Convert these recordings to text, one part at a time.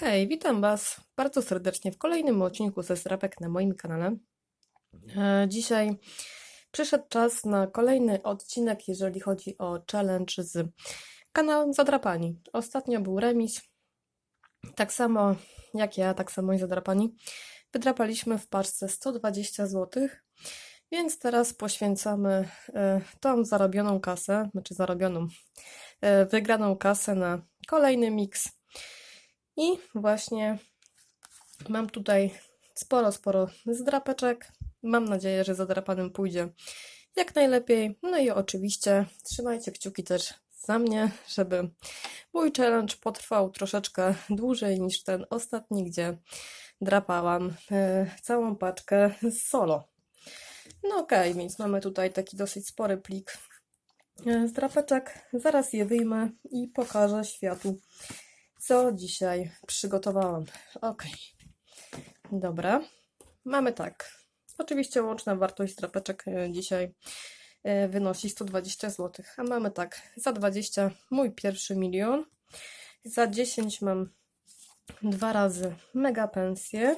Hej, witam Was bardzo serdecznie w kolejnym odcinku ze zdrapek na moim kanale. E, Dzisiaj przyszedł czas na kolejny odcinek, jeżeli chodzi o challenge z kanałem Zadrapani. Ostatnio był remis. Tak samo jak ja, tak samo i Zadrapani. Wydrapaliśmy w paczce 120 zł, więc teraz poświęcamy e, tą zarobioną kasę, znaczy zarobioną, e, wygraną kasę na kolejny miks i właśnie mam tutaj sporo, sporo zdrapeczek. Mam nadzieję, że zadrapanym pójdzie jak najlepiej. No i oczywiście trzymajcie kciuki też za mnie, żeby mój challenge potrwał troszeczkę dłużej niż ten ostatni, gdzie drapałam e, całą paczkę z solo. No okej, więc mamy tutaj taki dosyć spory plik e, zdrapeczek. Zaraz je wyjmę i pokażę światu co dzisiaj przygotowałam. Ok, dobra. Mamy tak. Oczywiście łączna wartość drapeczek e, dzisiaj e, wynosi 120 zł. A mamy tak, za 20 mój pierwszy milion, za 10 mam dwa razy mega pensję,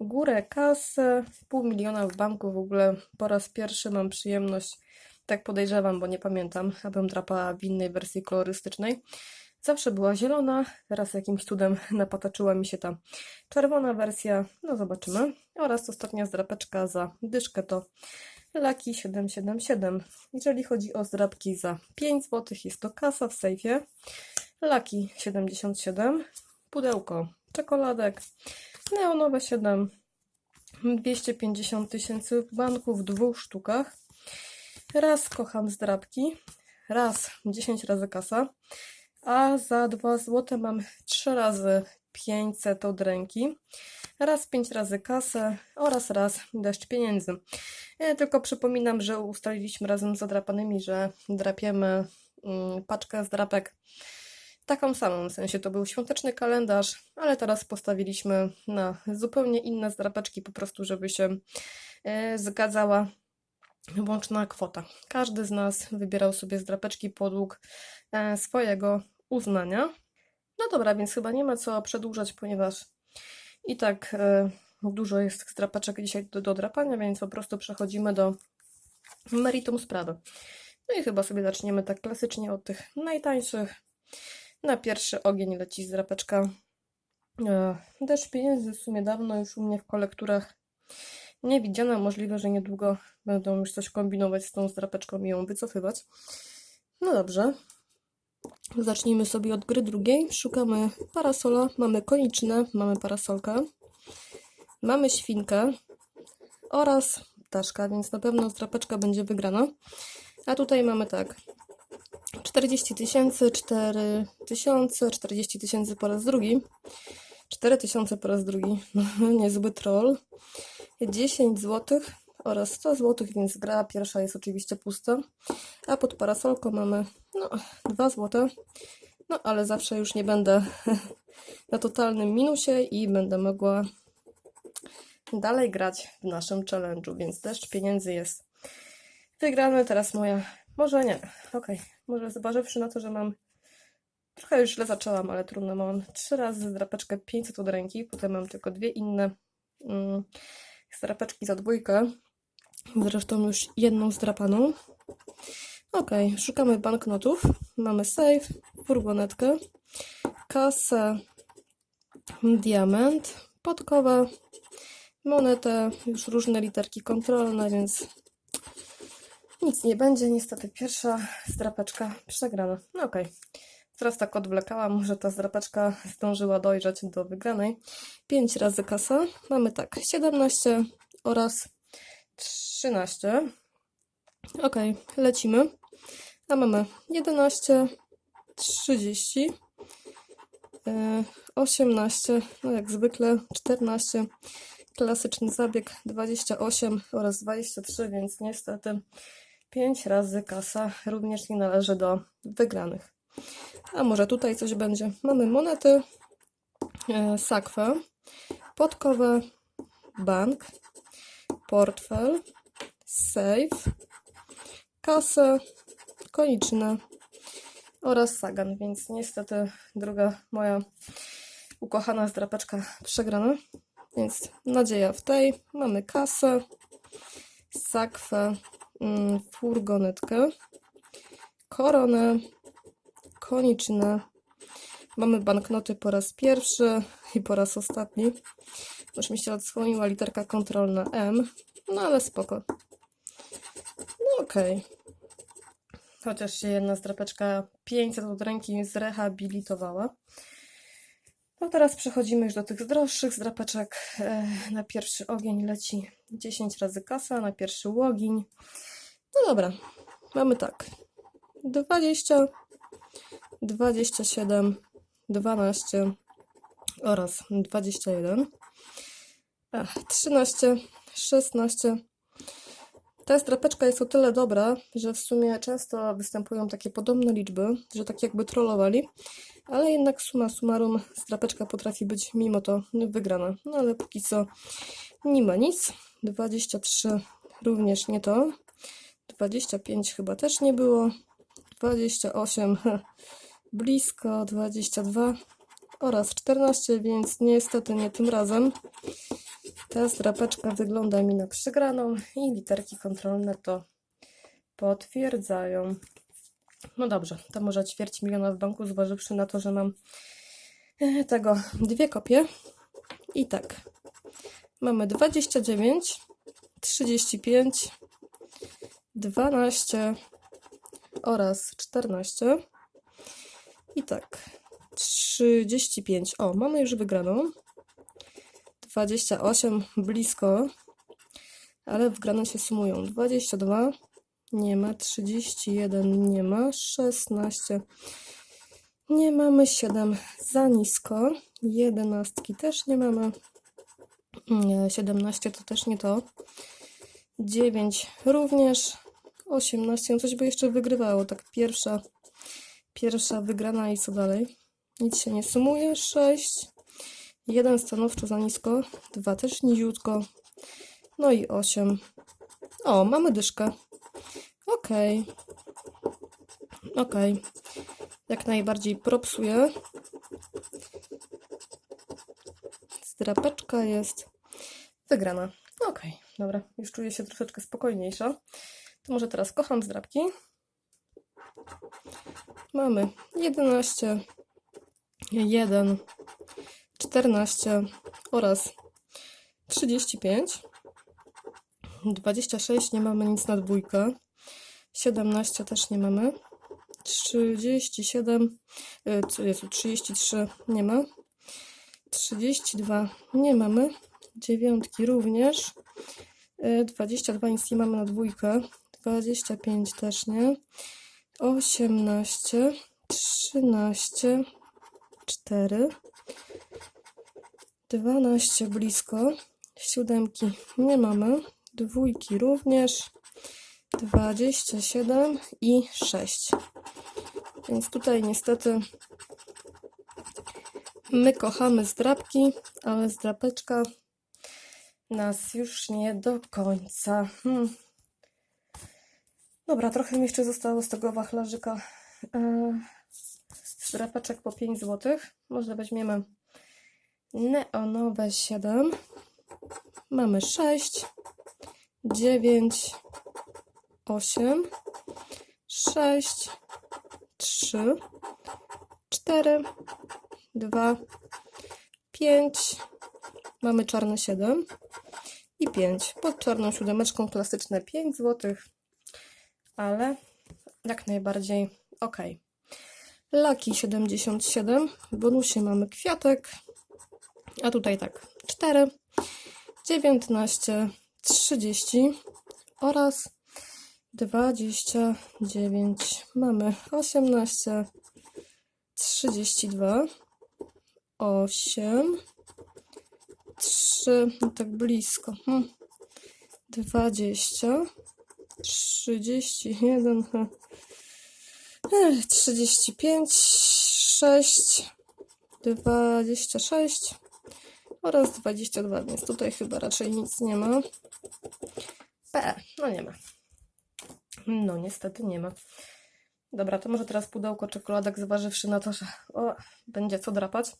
górę kasę, pół miliona w banku w ogóle po raz pierwszy mam przyjemność, tak podejrzewam, bo nie pamiętam, abym drapała w innej wersji kolorystycznej. Zawsze była zielona, teraz jakimś cudem napataczyła mi się ta czerwona wersja. No zobaczymy. Oraz ostatnia zdrapeczka za dyszkę to Laki 777. Jeżeli chodzi o zdrapki za 5 zł, jest to kasa w sejfie. Laki 77. Pudełko czekoladek. Neonowe 7. 250 tysięcy w banku w dwóch sztukach. Raz kocham zdrapki. Raz 10 razy kasa a za 2 zł mam 3 razy 500 od ręki, raz 5 razy kasę oraz raz deszcz pieniędzy. Ja tylko przypominam, że ustaliliśmy razem z zadrapanymi, że drapiemy mm, paczkę z drapek taką samą, w sensie to był świąteczny kalendarz, ale teraz postawiliśmy na zupełnie inne zdrapeczki, po prostu żeby się e, zgadzała łączna kwota. Każdy z nas wybierał sobie zdrapeczki podług e, swojego uznania. No dobra, więc chyba nie ma co przedłużać, ponieważ i tak e, dużo jest strapaczek dzisiaj do, do drapania, więc po prostu przechodzimy do meritum sprawy. No i chyba sobie zaczniemy tak klasycznie od tych najtańszych. Na pierwszy ogień leci zdrapeczka e, deszcz pieniędzy, w sumie dawno już u mnie w kolekturach nie widziana. Możliwe, że niedługo będą już coś kombinować z tą zdrapeczką i ją wycofywać. No dobrze, Zacznijmy sobie od gry drugiej. Szukamy parasola. Mamy koniczne, mamy parasolkę. Mamy świnkę oraz ptaszka, więc na pewno zdrapeczka będzie wygrana. A tutaj mamy tak. 40 tysięcy, 4 tysiące, 40 tysięcy po raz drugi. 4 tysiące po raz drugi. Niezły troll. 10 złotych oraz 100 zł, więc gra pierwsza jest oczywiście pusta. A pod parasolką mamy no, 2 zł. No, ale zawsze już nie będę na totalnym minusie i będę mogła dalej grać w naszym challenge'u, więc deszcz pieniędzy jest wygrany. Teraz moja, może nie, ok, może zważywszy na to, że mam trochę już źle zaczęłam, ale trudno, mam trzy razy drapeczkę 500 od ręki, potem mam tylko dwie inne mm, strapeczki za dwójkę, Zresztą już jedną zdrapaną. Ok, szukamy banknotów. Mamy safe, furgonetkę, kasę, diament, podkowę, monetę, już różne literki kontrolne, więc nic nie będzie. Niestety pierwsza zdrapeczka przegrana. No ok, teraz tak odwlekałam, może ta zdrapeczka zdążyła dojrzeć do wygranej. 5 razy kasa. Mamy tak, 17 oraz 13. Ok, lecimy. A mamy 11, 30, 18, no jak zwykle 14, klasyczny zabieg 28 oraz 23, więc niestety 5 razy kasa również nie należy do wygranych. A może tutaj coś będzie? Mamy monety, e, sakwę, podkowę, bank, portfel, safe, kasę, koniczne oraz sagan, więc niestety druga moja ukochana zdrapeczka przegrana. Więc nadzieja w tej. Mamy kasę, sakwę, mm, furgonetkę, koronę, koniczynę. Mamy banknoty po raz pierwszy i po raz ostatni. Już mi się odsłoniła literka kontrolna M, no ale spoko. No okej. Chociaż się jedna zdrapeczka 500 od ręki zrehabilitowała. No teraz przechodzimy już do tych droższych zdrapeczek. E, Na pierwszy ogień leci 10 razy kasa, na pierwszy łogień. No dobra, mamy tak. 20, 27, 12 oraz 21. Ach, 13, 16. Ta strapeczka jest o tyle dobra, że w sumie często występują takie podobne liczby, że tak jakby trollowali, ale jednak suma summarum strapeczka potrafi być mimo to wygrana. No ale póki co nie ma nic. 23 również nie to. 25 chyba też nie było. 28 blisko, 22 oraz 14, więc niestety nie tym razem. Ta strapeczka wygląda mi na przegraną i literki kontrolne to potwierdzają. No dobrze, to może ćwierć miliona w banku, zważywszy na to, że mam e, tego dwie kopie. I tak, mamy 29, 35, 12 oraz 14. I tak, 35. O, mamy już wygraną. 28 blisko, ale wgrane się sumują. 22 nie ma, 31 nie ma, 16 nie mamy, 7 za nisko, 11 też nie mamy, nie, 17 to też nie to, 9 również, 18, no coś by jeszcze wygrywało, tak pierwsza, pierwsza wygrana i co dalej? Nic się nie sumuje, 6, 1 stanowczo za nisko, 2 też niziutko, no i 8. O, mamy dyszkę. Okej. Okej. Jak najbardziej propsuję. Zdrapeczka jest wygrana. Okej, dobra. Już czuję się troszeczkę spokojniejsza. To może teraz kocham zdrapki. Mamy 11, 1, 14 oraz 35. 26 nie mamy nic na dwójkę. 17 też nie mamy. 37, y, co jest 33 nie ma. 32 nie mamy. Dziewiątki również. Y, 22 nic nie mamy na dwójkę. 25 też nie. 18, 13, 4, 12 blisko. Siódemki nie mamy. Dwójki również. 27 i 6. Więc tutaj niestety my kochamy zdrapki, ale zdrapeczka nas już nie do końca. Hmm. Dobra, trochę mi jeszcze zostało z tego wachlarzyka yy, zdrapeczek po 5 zł. Może weźmiemy neonowe 7. Mamy 6, 9, 8, 6, 3, 4, 2, 5. Mamy czarne 7 i 5. Pod czarną siódemeczką klasyczne 5 zł, ale jak najbardziej ok. Laki 77, w bonusie mamy kwiatek, a tutaj tak 4, 19, 30 oraz 29. Mamy 18, 32, 8, 3, no tak blisko. Hmm. 20, 31, eh, 35, 6, 26 oraz 22, więc tutaj chyba raczej nic nie ma. P, no nie ma. No niestety nie ma. Dobra, to może teraz pudełko czekoladek, zważywszy na to, że o, będzie co drapać.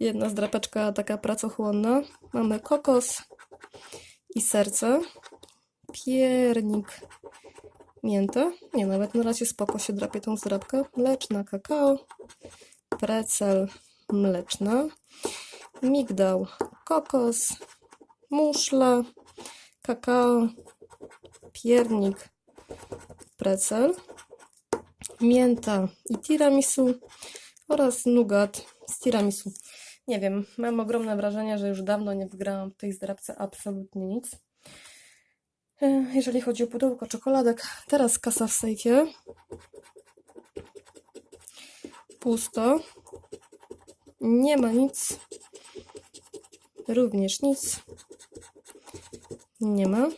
Jedna zdrapeczka taka pracochłonna. Mamy kokos i serce. Piernik mięta. Nie, nawet na razie spoko się drapie tą zdrapkę. Mleczna kakao. Precel mleczna. Migdał kokos. Muszla. Kakao. Piernik precel mięta i tiramisu oraz nugat z tiramisu. Nie wiem, mam ogromne wrażenie, że już dawno nie wygrałam w tej zdrabce absolutnie nic. E, Jeżeli chodzi o pudełko czekoladek, teraz kasa w sejfie. Pusto. Nie ma nic. Również nic. Nie ma.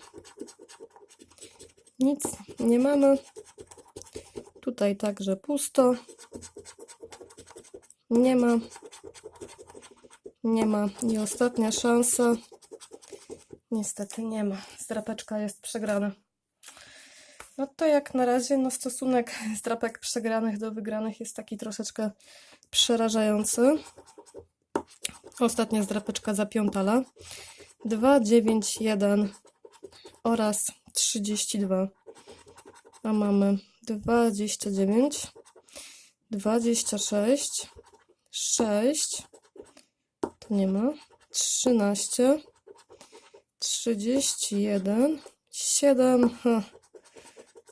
Nic nie mamy. Tutaj także pusto. Nie ma. Nie ma. I ostatnia szansa. Niestety nie ma. Zdrapeczka jest przegrana. No to jak na razie no stosunek zdrapek przegranych do wygranych jest taki troszeczkę przerażający. Ostatnia zdrapeczka zapiątala. 2, 9, 1 oraz 32. A mamy 29, 26, 6, tu nie ma, 13, 31, 7, ha.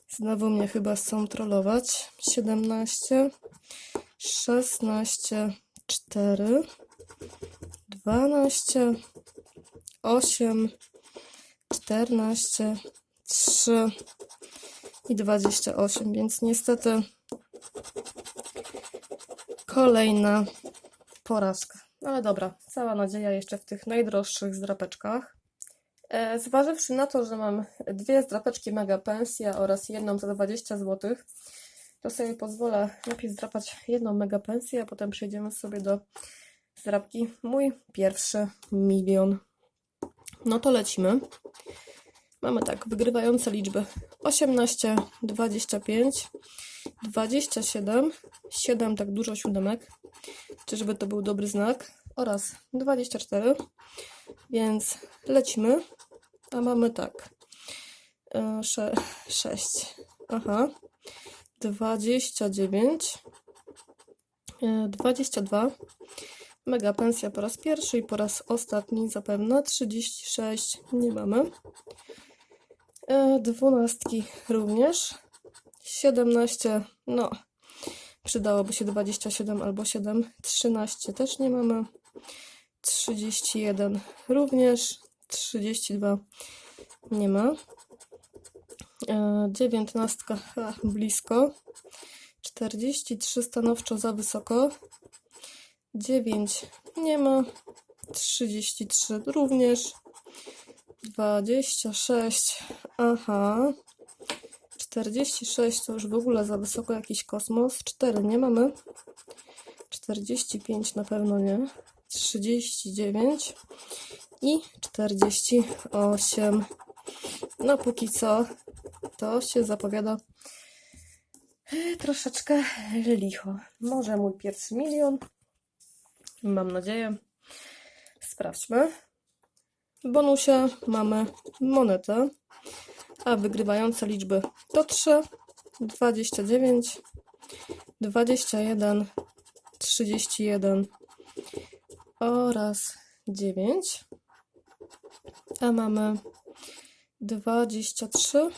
znowu mnie chyba chcą trollować, 17, 16, 4, 12, 8, 14, 3 i 28, więc niestety kolejna porażka. No Ale dobra, cała nadzieja jeszcze w tych najdroższych zdrapeczkach. E, Zważywszy na to, że mam dwie zdrapeczki Mega Pensja oraz jedną za 20 zł, to sobie pozwolę najpierw zdrapać jedną Mega Pensję, a potem przejdziemy sobie do zdrapki Mój pierwszy milion. No to lecimy. Mamy tak, wygrywające liczby. 18, 25, 27, 7, tak dużo siódemek, czyżby to był dobry znak, oraz 24, więc lecimy, a mamy tak, 6, aha, 29, e, 22, mega pensja po raz pierwszy i po raz ostatni zapewne, 36 nie mamy, E, Dwunastki również. 17, no, przydałoby się 27 albo 7. 13 też nie mamy. 31 również. 32 nie ma. E, 19 ha, blisko. 43 stanowczo za wysoko. 9 nie ma. 33 również. 26, aha. 46 to już w ogóle za wysoko jakiś kosmos. 4 nie mamy. 45 na pewno nie. 39 i 48. No póki co to się zapowiada e, troszeczkę licho. Może mój pierwszy milion. Mam nadzieję. Sprawdźmy. W bonusie mamy monetę, a wygrywające liczby to 3, 29, 21, 31 oraz 9. A mamy 23,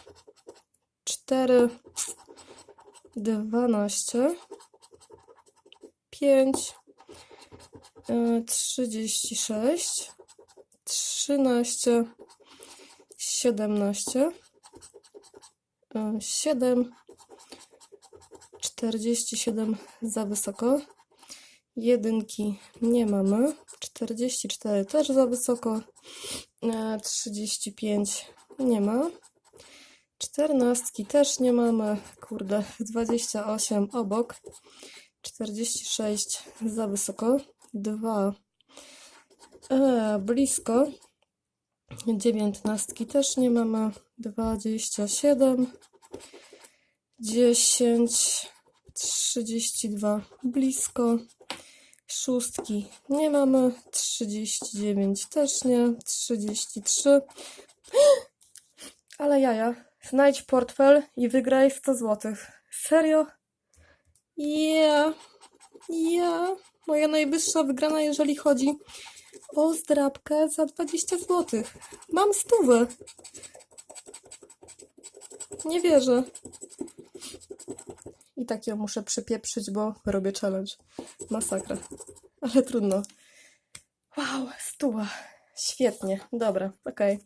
4, 12, 5, e, 36, 13, 17, 7, 47 za wysoko, jedynki nie mamy, 44 też za wysoko, e, 35 nie ma, czternastki też nie mamy, kurde, 28 obok, 46 za wysoko, 2 E, blisko. Dziewiętnastki też nie mamy. Dwadzieścia siedem. Dziesięć. 32 blisko. Szóstki nie mamy. 39 też nie. 33. Ale jaja. Znajdź portfel i wygraj 100 zł. Serio? Ja. Ja. Moja najwyższa wygrana, jeżeli chodzi o zdrabkę za 20 zł. Mam stówę. Nie wierzę. I tak ją muszę przypieprzyć, bo robię challenge. Masakra. Ale trudno. Wow, stuwa. Świetnie. Dobra, okej.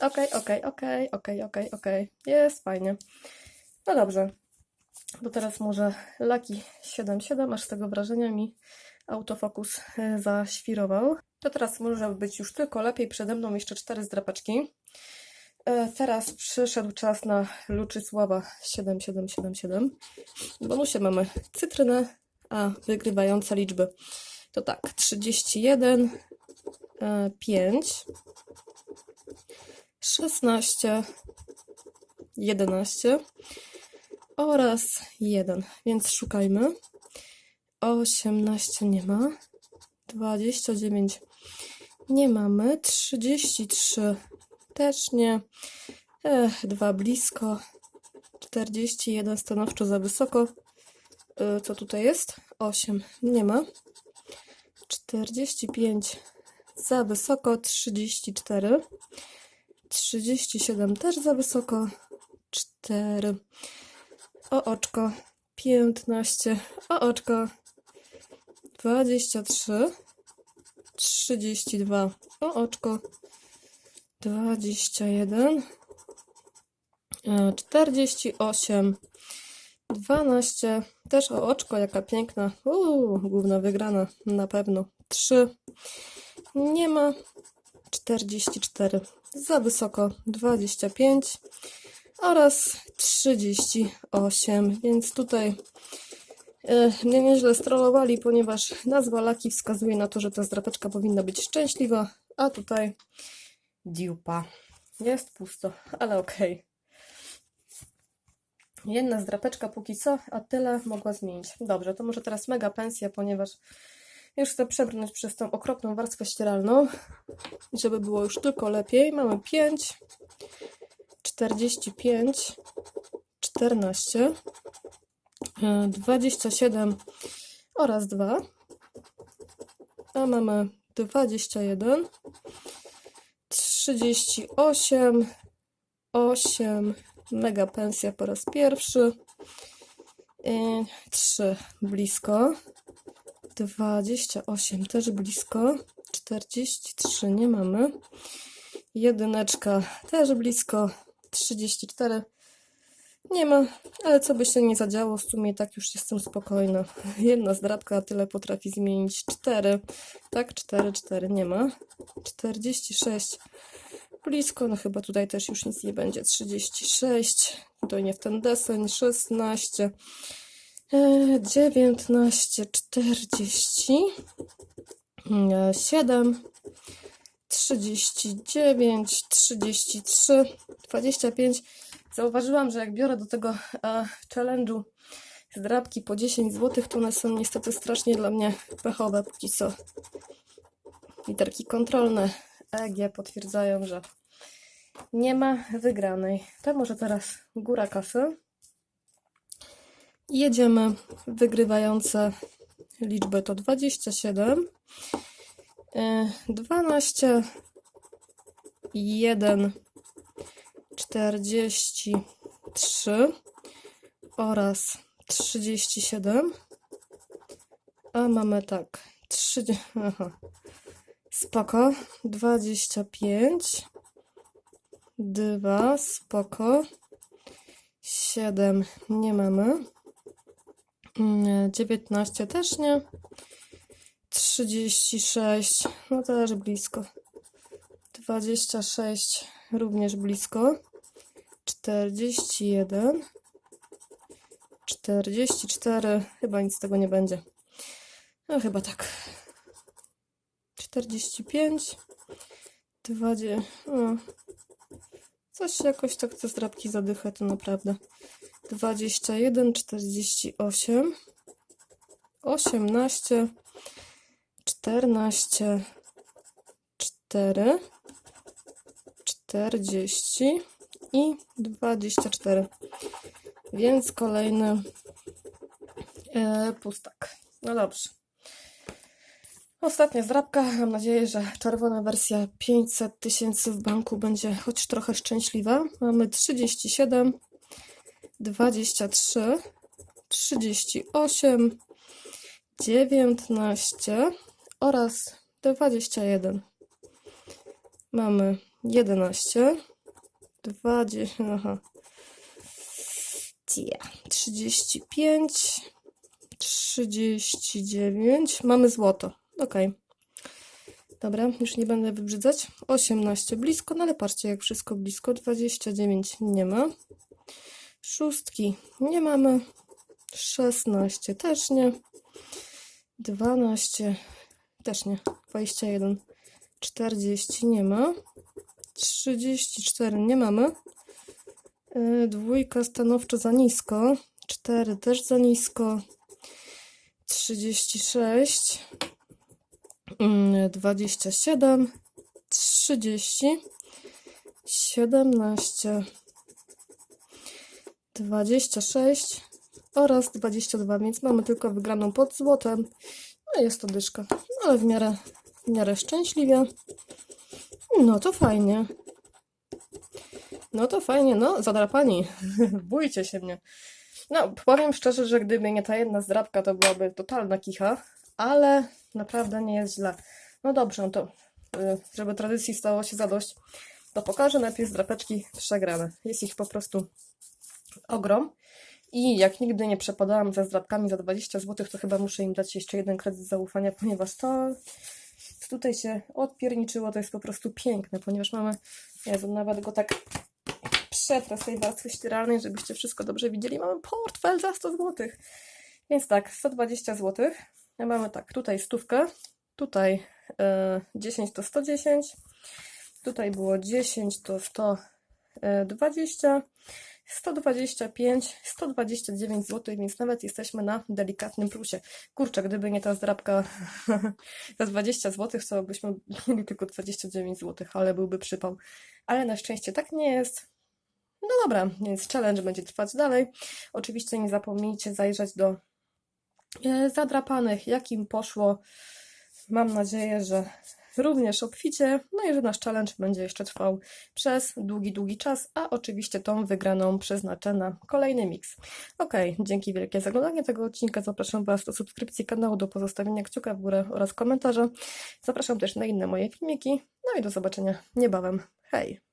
Okej, okej, okej, okej, okej, okej. Jest fajnie. No dobrze. To teraz może Lucky 77, aż z tego wrażenia mi autofokus e, zaświrował. To teraz może być już tylko lepiej. Przede mną jeszcze cztery zdrapaczki. E, Teraz przyszedł czas na Luczysława 7777. W bonusie mamy cytrynę, a wygrywające liczby to tak 31, e, 5, 16, 11 oraz 1, więc szukajmy. 18 nie ma, 29 nie mamy, 33 też nie, Ech, 2 blisko, 41 stanowczo za wysoko. E, Co tutaj jest? 8 nie ma, 45 za wysoko, 34, 37 też za wysoko, 4 o oczko, 15 o oczko, 23, 32 o oczko, 21, e, 48, 12, też o oczko, jaka piękna, uuu, główna wygrana, na pewno, 3, nie ma, 44, za wysoko, 25 oraz 38, więc tutaj e, mnie nieźle strollowali, ponieważ nazwa Laki wskazuje na to, że ta zdrapeczka powinna być szczęśliwa, a tutaj dupa. Jest pusto, ale okej. Jedna zdrapeczka póki co, a tyle mogła zmienić. Dobrze, to może teraz mega pensja, ponieważ już chcę przebrnąć przez tą okropną warstwę ścieralną, żeby było już tylko lepiej. Mamy 5, 45, 14, e, 27 oraz 2. A mamy 21, 38, 8, mega pensja po raz pierwszy, 3 blisko, 28 też blisko, 43 nie mamy, jedyneczka też blisko, 34 nie ma, ale co by się nie zadziało, w sumie tak już jestem spokojna. Jedna zdrabka tyle potrafi zmienić. 4, tak, 4, 4 nie ma. 46 blisko, no chyba tutaj też już nic nie będzie. 36, to nie w ten deseń. 16, e, 19, 40, e, 7, 39, 33, 25. Zauważyłam, że jak biorę do tego e, challenge'u zdrabki po 10 zł, to one są niestety strasznie dla mnie pechowe póki co. Literki kontrolne EG potwierdzają, że nie ma wygranej. To może teraz góra kasy. Jedziemy. Wygrywające liczby to 27, e, 12, 1, 43 oraz 37. A mamy tak. 30, aha. Spoko. 25. 2. Spoko. 7. Nie mamy. Mm, 19 też nie. 36. No też blisko. 26. Również blisko. 41, 44, chyba nic z tego nie będzie. No chyba tak. 45, 20, no. Coś jakoś tak te zdrabki zadycha, to naprawdę 21, 48, 18, 14, 4, 40 i 24. Więc kolejny e, pustak. No dobrze. Ostatnia zdrabka. Mam nadzieję, że czerwona wersja 500 tysięcy w banku będzie choć trochę szczęśliwa. Mamy 37, 23, 38, 19 oraz 21. Mamy 11, 20, aha, Tia, 35, 39. Mamy złoto. Ok. Dobra, już nie będę wybrzydzać. 18 blisko, no ale patrzcie, jak wszystko blisko. 29 nie ma. Szóstki nie mamy. 16 też nie. 12 też nie. 21. 40 nie ma. 34 nie mamy. Yy, Dwójka stanowczo za nisko. 4 też za nisko. 36. mm, 27. 30. 17. 26 oraz 22, więc mamy tylko wygraną pod złotem. No jest to dyszka, ale w miarę, w miarę szczęśliwie. No to fajnie. No to fajnie, no zadrapani. Bójcie się mnie. No, powiem szczerze, że gdyby nie ta jedna zdrabka, to byłaby totalna kicha, ale naprawdę nie jest źle. No dobrze, no to y, żeby tradycji stało się zadość, to pokażę najpierw zdrapeczki przegrane. Jest ich po prostu ogrom. I jak nigdy nie przepadałam za zdrabkami za 20 zł, to chyba muszę im dać jeszcze jeden kredyt zaufania, ponieważ to co tutaj się odpierniczyło, to jest po prostu piękne, ponieważ mamy, Jezu, nawet go tak przetrę z tej warstwy ścieralnej, żebyście wszystko dobrze widzieli. Mamy portfel za 100 zł. Więc tak, 120 zł. Mamy tak, tutaj stówkę, tutaj e, 10 to 110, tutaj było 10 to 120, 125, 129 zł, więc nawet jesteśmy na delikatnym plusie. Kurczę, gdyby nie ta zdrabka za 20 zł, to byśmy mieli tylko 29 zł, ale byłby przypał. Ale na szczęście tak nie jest. No dobra, więc challenge będzie trwać dalej. Oczywiście nie zapomnijcie zajrzeć do e, zadrapanych, jak im poszło. Mam nadzieję, że również obficie, no i że nasz challenge będzie jeszcze trwał przez długi, długi czas, a oczywiście tą wygraną przeznaczę na kolejny mix. Ok, dzięki wielkie za oglądanie tego odcinka. Zapraszam Was do subskrypcji kanału, do pozostawienia kciuka w górę oraz komentarza. Zapraszam też na inne moje filmiki. No i do zobaczenia niebawem. Hej!